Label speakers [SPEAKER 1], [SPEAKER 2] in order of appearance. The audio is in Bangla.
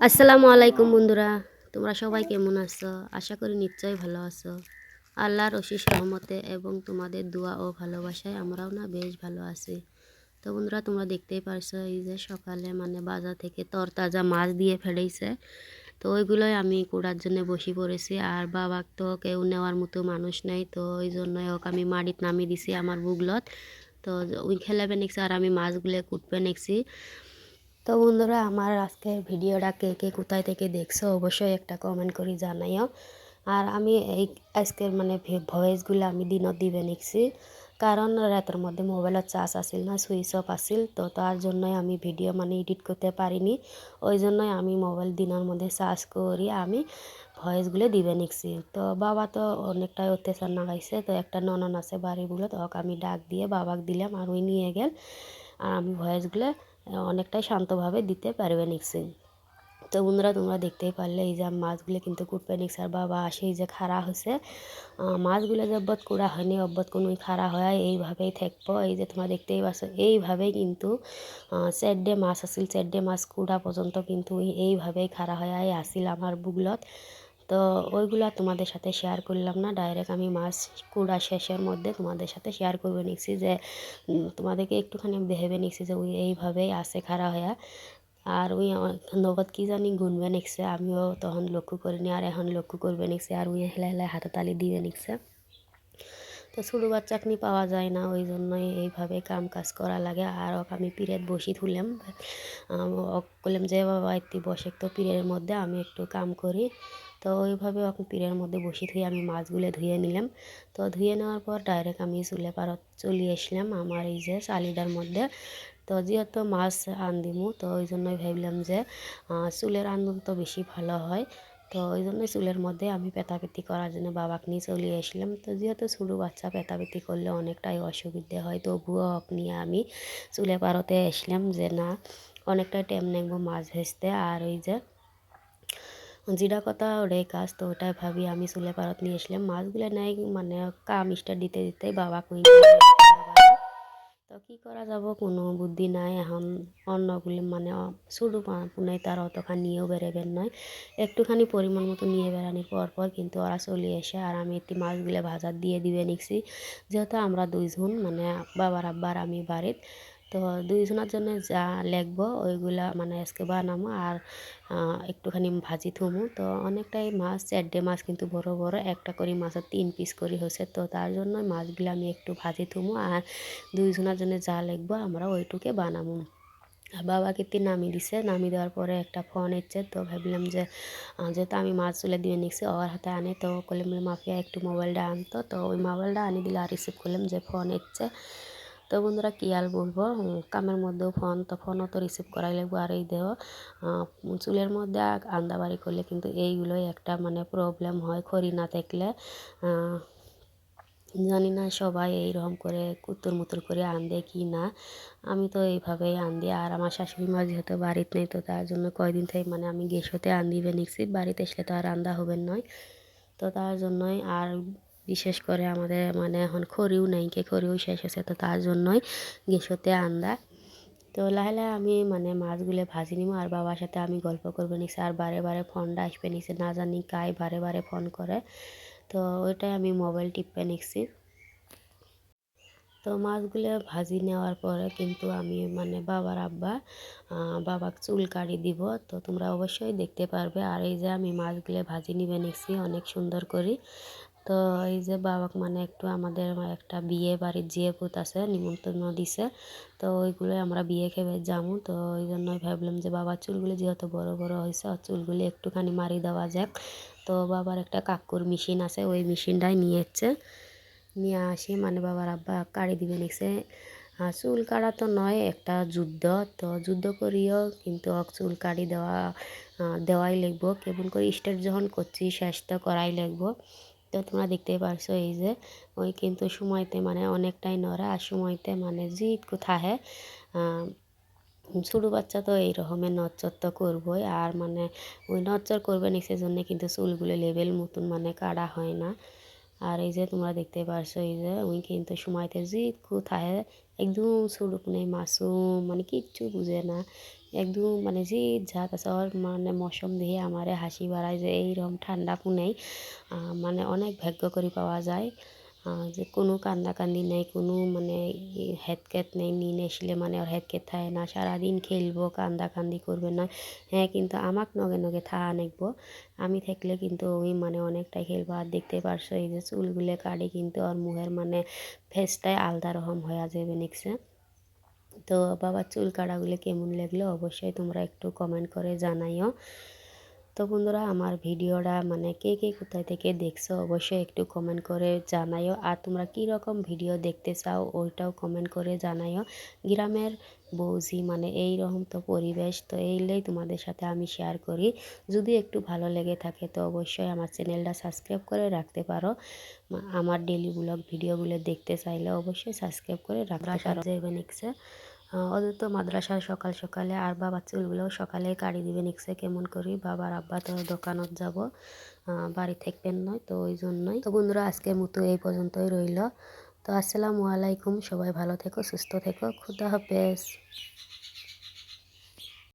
[SPEAKER 1] আসসালামু আলাইকুম বন্ধুরা, তোমরা সবাই কেমন আছো? আশা করি নিশ্চয়ই ভালো আছো। আল্লাহর অশেষ রহমতে এবং তোমাদের দোয়া ও ভালোবাসায় আমরাও না বেশ ভালো আছি। তো বন্ধুরা, তোমরা দেখতেই পারছ এই যে সকালে মানে বাজার থেকে তরতাজা মাছ দিয়ে ফেলেছে। তো ওইগুলোই আমি কুড়ার জন্য বসে পড়েছি। আর বাবাক তো কেউ নেওয়ার মতো মানুষ নেই, তো ওই জন্যই ওকে আমি মাড়িত নামিয়ে দিছি আমার বুগলত। তো ওই খেলাবে নিচ্ছি আর আমি মাছগুলো কুটবে নিচ্ছি তো বন্ধুরা, আমার আজকের ভিডিওটা কে কে কোথায় থেকে দেখছ অবশ্যই একটা কমেন্ট করে জানাইও। আর আমি এই আজকের মানে ভয়েসগুলো আমি দিনত দিবে নিচ্ছি। কারণ রাতের মধ্যে মোবাইলের চার্জ আসিল না সুইচ অফ আসিল, তো তার জন্যই আমি ভিডিও মানে এডিট করতে পারিনি। ওই জন্যই আমি মোবাইল দিনের মধ্যে চার্জ করি, আমি ভয়েসগুলো দিবে নিচ্ছি। তো বাবা তো অনেকটাই অত্যাচার নাগাইছে, তো একটা ননন আছে বাড়িগুলো তো ওকে আমি ডাক দিয়ে বাবাক দিলাম আর ওই নিয়ে গেল। আর আমি ভয়েসগুলো অনেকটাই শান্তভাবে দিতে পারবে নিক্সি তো বন্ধুরা, তোমরা দেখতেই পারলে এই যে মাছগুলো কিন্তু কুটবে নিক্স আর বাবা আসে এই যে খাড়া হয়েছে। মাছগুলো যে অব্বত কুড়া হয়নি অব্বত কোনো খাড়া হয় এইভাবেই থাকব। এই যে তোমরা দেখতেই পাচ্ছ এইভাবেই কিন্তু চারডে মাছ আসিল চারডে মাছ কুড়া পর্যন্ত কিন্তু এইভাবেই খাড়া হয়ে আসিল আমার বুগলত। তো ওইগুলো তোমাদের সাথে শেয়ার করলাম না। ডাইরেক্ট আমি মাছ কুড়া শেষের মধ্যে তোমাদের সাথে শেয়ার করবে নিচ্ছি যে তোমাদেরকে একটুখানি ভেবে নিচ্ছি যে ওই এইভাবেই আসে খাড়া হয়ে। আর ওই নগদ কী জানি গুনবে নিচ্ছে আমিও তখন লক্ষ্য করিনি, আর এখন লক্ষ্য করবে নিচ্ছে আর ওই হেলা হেলে হাতে তালি দিয়ে নিচ্ছে তো ছোটো বাচ্চাকনি পাওয়া যায় না, ওই জন্যই এইভাবে কাম কাজ করা লাগে। আর ওকে আমি পিরিয়ড বসি থুলাম করলাম যে, বাবা, একটি বসে তো পিরিয়ডের মধ্যে আমি একটু কাম করি। তো ওইভাবে এখন পিড়ের মধ্যে বসে ধুয়ে আমি মাছগুলো ধুয়ে নিলাম। তো ধুয়ে নেওয়ার পর ডাইরেক্ট আমি চুলে পারত চলে আসলাম আমার এই যে চালিটার মধ্যে। তো যেহেতু মাছ আন আনদিমু, তো ওই জন্যই ভাবলাম যে চুলের আন্দন তো বেশি ভালো হয়। তো ওই জন্য চুলের মধ্যে আমি পেতাপেতি করার জন্য বাবাকে নিয়ে চলে আসলাম। তো যেহেতু ছোটো বাচ্চা, পেতাপেতি করলে অনেকটাই অসুবিধে হয়, তবুও নিয়ে আমি চুলে পারতে আসলাম যে না অনেকটাই টাইম নেব মাছ ভেজতে। আর ওই যে জিরা কথা ওটাই কাজ, তো ওটাই ভাবি আমি চুলে পারত নিয়ে আসলাম। মাছগুলো নেই মানে কাম স্টার দিতে দিতে বাবা কই কি করা যাব? কোনো বুদ্ধি নাই, এখন অন্যগুলি মানে শুধু পুনে তার অতখানি নিয়েও বেরোবেন নয়, একটুখানি পরিমাণ মতো নিয়ে বেড়ানি পর পর কিন্তু ওরা চলে এসে আর আমি একটি মাছগুলো ভাজার দিয়ে দিবে নিচ্ছি যেহেতু আমরা দুইজন মানে বাবার আব্বার আমি বাড়িত তো দুইজনের জন্য যা লাগবো ওইগুলা মানে আজকে বানাবো আর একটুখানি ভাজি থুমু। তো অনেকটাই মাছ, চারটে মাছ কিন্তু বড় বড়, একটা করে মাছের তিন পিস করে হয়েছে। তো তার জন্য মাছগুলো আমি একটু ভাজি থুমু আর দুইজনের জন্য যা লাগবো আমরা ওইটুকে বানাবো বাবা কীর্তি নামিয়ে দিছে নামিয়ে দেওয়ার পরে একটা ফোন এসছে। তো ভাবলাম যে যেহেতু আমি মাছ তুলে দিয়ে নিচ্ছি ওর হাতে আনে। তো করলাম মাফিয়া, একটু মোবাইলটা আনতো। তো ওই মোবাইলটা আনি দিলে আর রিসিভ করলাম যে ফোন এসছে। তো বন্ধুরা কী আর বলব? কামের মধ্যেও ফোন, তো ফোনও তো রিসিভ করাই লাগবো আর এই দেহ চুলের মধ্যে আন্দাবাড়ি করলে কিন্তু এইগুলোই একটা মানে প্রবলেম হয় খড়ি না থাকলে জানি না সবাই এইরকম করে কুতুর মুতুর করে আনদে কি না। আমি তো এইভাবেই আনদি আর আমার শাশুড়ি মা যেহেতু বাড়িতে নেই, তো তার জন্য কয়দিন থেকে মানে আমি গেসোতে আনদিবে নিচ্ছি বাড়িতে এসলে তো আর রান্দা হবে নয়। তো তার জন্যই আর বিশেষ করে আমাদের মানে এখন খড়িও নাই, কে খড়িও শেষ হয়েছে, তো তার জন্যই গেসোতে আন্দা। তো লাহে লাহে আমি মানে মাছগুলো ভাজি নিব আর বাবার সাথে আমি গল্প করব নিছি আর বারে বারে ফোনটা আসবে নিছে না জানি কাই বারে বারে ফোন করে। তো ওইটাই আমি মোবাইল টিপে নিচ্ছি। তো মাছগুলো ভাজি নেওয়ার পরে কিন্তু আমি মানে বাবার আব্বা বাবাকে চুল কাটি দিব, তো তোমরা অবশ্যই দেখতে পারবে। আর এই যে আমি মাছগুলো ভাজি নিবে নিচ্ছি, অনেক সুন্দর করি। তো এই যে বাবাক মানে একটু আমাদের একটা বিয়ে বাড়ির জিয়ে পুত আছে, নিমন্ত্রণ দিছে, তো ওইগুলো আমরা বিয়ে খেয়ে যাব তো ওই জন্যই ভাবলাম যে বাবার চুলগুলি যেহেতু বড় বড় হয়েছে চুলগুলি একটুখানি মারি দেওয়া যাক। তো বাবার একটা কাকুর মেশিন আছে, ওই মেশিনটাই নিয়ে এসছে। নিয়ে আসি মানে বাবার আব্বা কাড়ি দিবে নিছে। চুল কাটা তো নয়, একটা যুদ্ধ। তো যুদ্ধ করিও, কিন্তু চুল কাটি দেওয়া দেওয়াই লাগবো। কেমন করে স্টার্ট যখন করছি, শেষ তো করাই লাগবো। তো তোমরা দেখতেই পারছ এই যে, ওই কিন্তু সময়তে মানে অনেকটাই নড়ে আর সময়তে মানে জিত কোথায় ছোটো বাচ্চা তো এই রকমের নচ্চর তো করবোই আর মানে ওই নচ্চর করবে না সেজন্য কিন্তু চুলগুলো লেভেল মতন মানে কাটা হয় না। আর এই যে তোমরা দেখতে পারছ এই যে, ওই কিন্তু সময়তে জিত কোথায় একদম ছোটো নেই, মাসুম মানে কিচ্ছু বুঝে না। একদম মানে যে যা তাছাড়া মানে মৌসুম দিয়ে আমারে হাসি বাড়ায় যে এইরকম ঠান্ডা পুনেই মানে অনেক ভাগ্য করে পাওয়া যায়। যে কোনো কান্দাকান্দি নেই, কোনো মানে হেতকেত নেই, নিন আসলে মানে ওর হেতকেত থাকে না, সারাদিন খেলব, কান্দাকান্দি করবে না। হ্যাঁ কিন্তু আমাক নগে নগে থা আনেকবো আমি থাকলে কিন্তু ওই মানে অনেকটাই খেলব। আর দেখতে পারছ এই যে চুলগুলো কাটে কিন্তু ওর মুখের মানে ফেসটাই আলাদা রকম হয়ে যাবে নিকছে তো বাবার চুল কাটাগুলো কেমন লাগল অবশ্যই তোমরা একটু কমেন্ট করে জানাইও। তো বন্ধুরা আমার ভিডিওটা মানে কে কে কোথায় থেকে দেখছ অবশ্যই একটু কমেন্ট করে জানাইও। আর তোমরা কী রকম ভিডিও দেখতে চাও ওইটাও কমেন্ট করে জানাইও। গ্রামের বৌজি মানে এই রকম তো পরিবেশ তো এইলেই তোমাদের সাথে আমি শেয়ার করি। যদি একটু ভালো লেগে থাকে তো অবশ্যই আমার চ্যানেলটা সাবস্ক্রাইব করে রাখতে পারো। আমার ডেলি ব্লগ ভিডিওগুলো দেখতে চাইলে অবশ্যই সাবস্ক্রাইব করে রাখতে পারো। ওদের তো মাদ্রাসায় সকাল সকালে আর বাবার চুলগুলো সকালে কাড়ি দিবে নিক্সে কেমন করি? বাবার আব্বা তো দোকানত যাব বাড়ি থাকবেন নয় তো ওই জন্যই। তো বন্ধুরা আজকে মতো এই পর্যন্তই রইল। তো আসসালামু আলাইকুম, সবাই ভালো থেকো, সুস্থ থেকো, খুদা হাফেজ।